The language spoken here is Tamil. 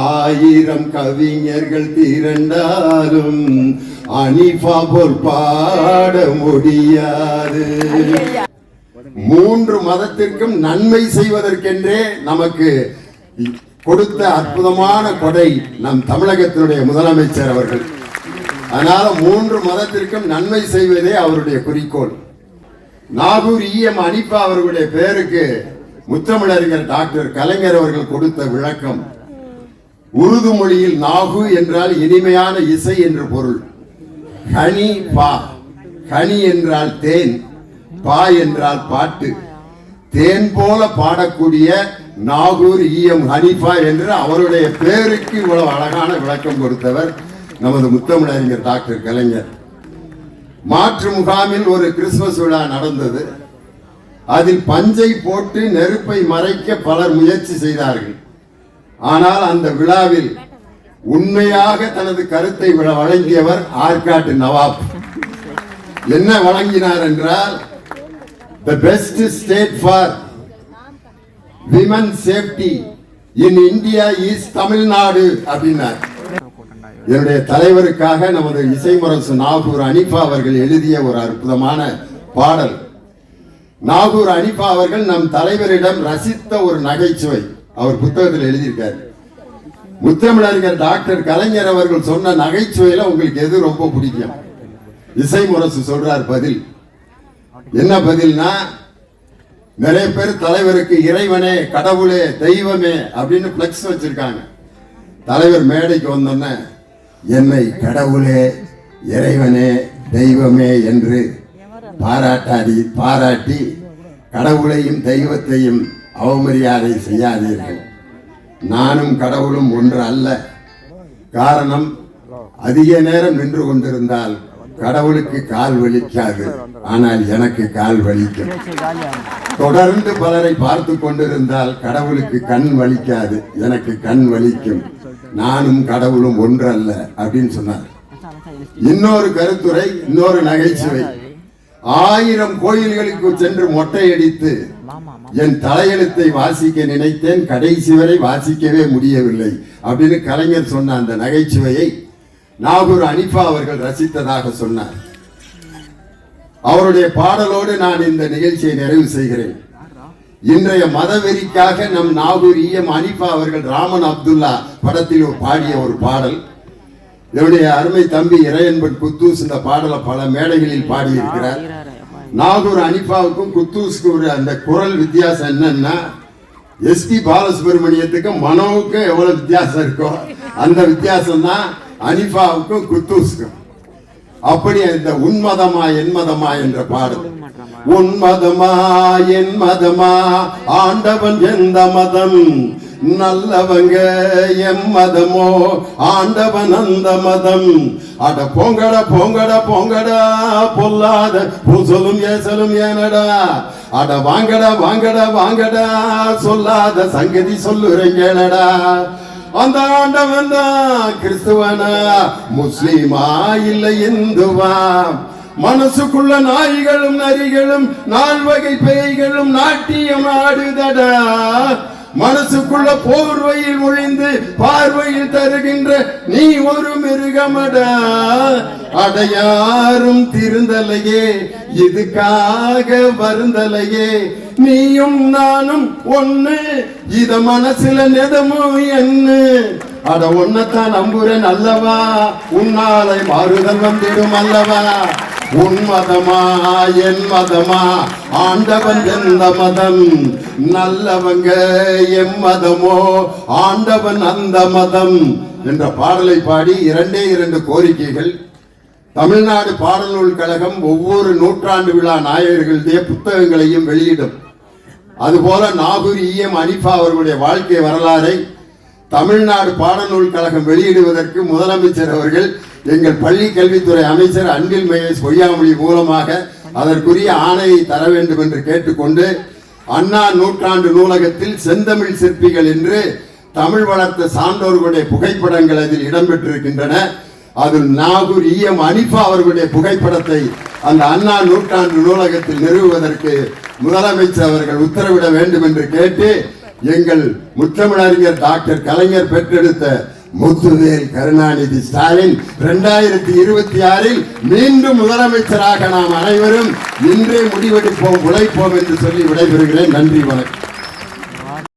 ஆயிரம் கவிஞர்கள் திரண்டாலும் அனிஃபா போல் பாட முடியாது. மூன்று மதத்திற்கும் நன்மை செய்வதற்கென்றே நமக்கு கொடுத்த அற்புதமான கொடை நம் தமிழகத்தினுடைய முதலமைச்சர் அவர்கள். அதனால மூன்று மதத்திற்கும் நன்மை செய்வதே அவருடைய குறிக்கோள். நாகூர் ஈஎம் அனிப்பா அவர்களுடைய பெயருக்கு முத்தமிழறிஞர் டாக்டர் கலைஞர் அவர்கள் கொடுத்த விளக்கம். உருது மொழியில் நாகு என்றால் இனிமையான இசை என்று பொருள். ஹனி பா. ஹனி என்றால் தேன் பா என்றால் பாட்டு. தேன் போல பாடக்கூடிய நாகூர் ஈயம் ஹனிஃபா என்று அவருடைய பேருக்கு இவ்வளவு அழகான விளக்கம் கொடுத்தவர் நமது முத்தமிழறிஞர் டாக்டர் கலைஞர். மாற்று முகாமில் ஒரு கிறிஸ்துமஸ் விழா நடந்தது. அதில் பஞ்சை போட்டு நெருப்பை மறைக்க பலர் முயற்சி செய்தார்கள். ஆனால் அந்த விழாவில் உண்மையாக தனது கருத்தை விழ- வழங்கியவர் ஆற்காட்டு நவாப். என்ன வழங்கினார் என்றால் the best state for women safety in India is Tamil Nadu அப்படின்னார். என்னுடைய தலைவருக்காக நமது இசைமுரசு நாகூர் அனிஃபா அவர்கள் எழுதிய ஒரு அற்புதமான பாடல். நாகூர் அனிஃபா அவர்கள் நம் தலைவரிடம் ரசித்த ஒரு நகைச்சுவை. அவர் புத்தகத்தில் எழுதியிருக்காரு. முத்தமிழறிஞர் டாக்டர் கலைஞர் அவர்கள் சொன்ன நகைச்சுவையில உங்களுக்கு எது ரொம்ப பிடிக்கும்? இசை முரசு சொல்றார் பதில். என்ன பதில்னா நிறைய பேர் தலைவருக்கு இறைவனே கடவுளே தெய்வமே அப்படின்னு பிளக்ஸ் வச்சிருக்காங்க. தலைவர் மேடைக்கு வந்தோன்னே என்னை கடவுளே இறைவனே தெய்வமே என்று பாராட்டாடி பாராட்டி கடவுளையும் தெய்வத்தையும் அவமரியாதை செய்யாதீர்கள். நானும் கடவுளும் ஒன்று அல்ல. காரணம் அதிக நேரம் நின்று கொண்டிருந்தால் கடவுளுக்கு கால் வலிக்காது. ஆனால் எனக்கு கால் வலிக்கும். தொடர்ந்து பலரை பார்த்து கொண்டிருந்தால் கடவுளுக்கு கண் வலிக்காது. எனக்கு கண் வலிக்கும். நானும் கடவுளும் ஒன்று அல்ல அப்படின்னு சொன்னார். இன்னொரு கருத்துரை இன்னொரு நகைச்சுவை. ஆயிரம் கோயில்களுக்கு சென்று மொட்டையடித்து என் தலையெழுத்தை வாசிக்க நினைத்தேன் கடைசி வரை வாசிக்கவே முடியவில்லை அப்படின்னு கலைஞர் சொன்ன அந்த நகைச்சுவையை நாகூர் அனிஃபா அவர்கள் ரசித்ததாக சொன்னார். அவருடைய பாடலோடு நான் இந்த நிகழ்ச்சியை நிறைவு செய்கிறேன். இன்றைய மதவெறிக்காக நம் நாகூர் ஈஎம் அனிஃபா அவர்கள் ராமன் அப்துல்லா படத்தில் ஒரு பாடிய ஒரு பாடல். என்னுடைய அருமை தம்பி இறையன்பன் குத்தூஸ் இந்த பாடலை பல மேடைகளில் பாடியிருக்கிறார். நாகூர் அனிஃபாவுக்கும் குத்தூஸ்க்கும் ஒரு அந்த குரல் வித்தியாசம் என்னன்னா எஸ்பி பாலசுப்ரமணியத்துக்கும் மனோவுக்கும் எவ்வளவு வித்தியாசம் இருக்கோ அந்த வித்தியாசம் தான் அனிஃபாவுக்கும் குத்தூஸ்க்கும். அப்படி இந்த உன்மதமா என்மதமா என்ற பாடல். உன்மதமா என் மதமா ஆண்டவன் எந்த மதம்? நல்லவங்க எம் மதமோ ஆண்டவன் அந்த மதம். அட பொங்கட பொங்கட போங்கடா பொல்லாத பூசலும் ஏசலும் ஏனடா. அட வாங்கடா வாங்கடா வாங்கடா சொல்லாத சங்கதி சொல்லுறீங்களடா. அந்த ஆண்டவன் தான் கிறிஸ்துவனா முஸ்லீமா இல்லை இந்துவா. மனசுக்குள்ள நாய்களும் நரிகளும் நால்வகை பேய்களும் நாட்டியம் ஆடுதடா. மனசுக்குள்ள போர்வையில் ஒழிந்து பார்வையில் தருகின்ற நீ ஒரு மிருகமடா. அடையாரும் திருந்தலையே இதுக்காக வருந்தலையே. நீயும் நானும் ஒண்ணு இத மனசுல நிதமும் என்ன அட ஒன்னத்தான் நம்புறேன் அல்லவா? உன்னாலை மாறுதல் வந்திடும் அல்லவா? உன் மதமா என் மதமா? ஆண்டவன் எந்த மதம்? நல்லவங்க எம் மதமோ? ஆண்டவன் அந்த மதம்? என்ற பாடலை பாடி இரண்டே இரண்டு கோரிக்கைகள். தமிழ்நாடு பாடநூல் கழகம் ஒவ்வொரு நூற்றாண்டு விழா நாயகர்களுடைய புத்தகங்களையும் வெளியிடும். அதுபோல நாகூர் ஈஎம் அனிஃபா அவர்களுடைய வாழ்க்கை வரலாறை தமிழ்நாடு பாடநூல் கழகம் வெளியிடுவதற்கு முதலமைச்சர் அவர்கள் எங்கள் பள்ளி கல்வித்துறை அமைச்சர் அன்பில் மகேஷ் பொய்யாமொழி மூலமாக அதற்குரிய ஆணையை தர வேண்டும் என்று கேட்டுக்கொண்டு அண்ணா நூற்றாண்டு நூலகத்தில் செந்தமிழ் சிற்பிகள் என்று தமிழ் வளர்த்த சான்றோர்களுடைய புகைப்படங்கள் அதில் இடம்பெற்றிருக்கின்றன. அதில் நாகூர் ஈஎம் அனிஃபா அவர்களுடைய புகைப்படத்தை அந்த அண்ணா நூற்றாண்டு நூலகத்தில் நிறுவுவதற்கு முதலமைச்சர் அவர்கள் உத்தரவிட வேண்டும் என்று கேட்டு எங்கள் முற்றமிழறிஞர் டாக்டர் கலைஞர் பெற்றெடுத்த முத்துவேல் கருணாநிதி ஸ்டாலின் இரண்டாயிரத்தி இருபத்தி ஆறில் மீண்டும் முதலமைச்சராக நாம் அனைவரும் இன்றே முடிவெடுப்போம் உழைப்போம் என்று சொல்லி விடைபெறுகிறேன். நன்றி வணக்கம்.